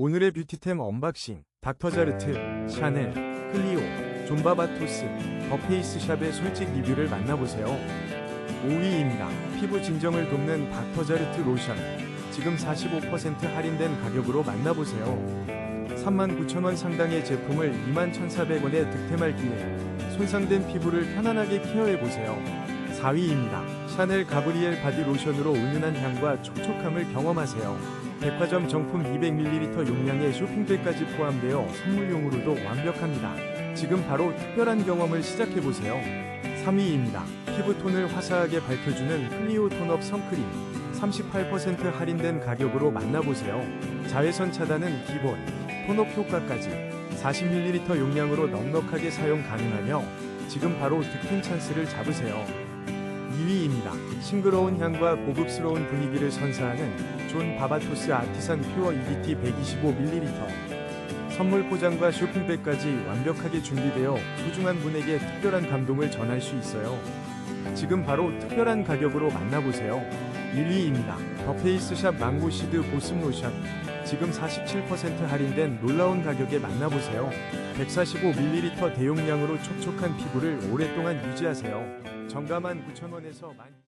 오늘의 뷰티템 언박싱 닥터자르트, 샤넬, 클리오, 존바바토스, 더페이스샵의 솔직 리뷰를 만나보세요. 5위입니다. 피부 진정을 돕는 닥터자르트 로션 지금 45% 할인된 가격으로 만나보세요. 39,000원 상당의 제품을 21,400원에 득템할 기회 손상된 피부를 편안하게 케어해보세요. 4위입니다. 샤넬 가브리엘 바디 로션으로 은은한 향과 촉촉함을 경험하세요. 백화점 정품 200ml 용량의 쇼핑백까지 포함되어 선물용으로도 완벽합니다. 지금 바로 특별한 경험을 시작해보세요. 3위입니다. 피부톤을 화사하게 밝혀주는 클리오 톤업 선크림 38% 할인된 가격으로 만나보세요. 자외선 차단은 기본, 톤업 효과까지 40ml 용량으로 넉넉하게 사용 가능하며 지금 바로 득템 찬스를 잡으세요. 2위 입니다. 싱그러운 향과 고급스러운 분위기를 선사하는 존 바바토스 아티산 퓨어 EDT 125ml. 선물 포장과 쇼핑백까지 완벽하게 준비되어 소중한 분에게 특별한 감동을 전할 수 있어요. 지금 바로 특별한 가격으로 만나보세요. 1위입니다. 더 페이스샵 망고시드 보습 로션. 지금 47% 할인된 놀라운 가격에 만나보세요. 145ml 대용량으로 촉촉한 피부를 오랫동안 유지하세요. 정가 19,000원에서 만...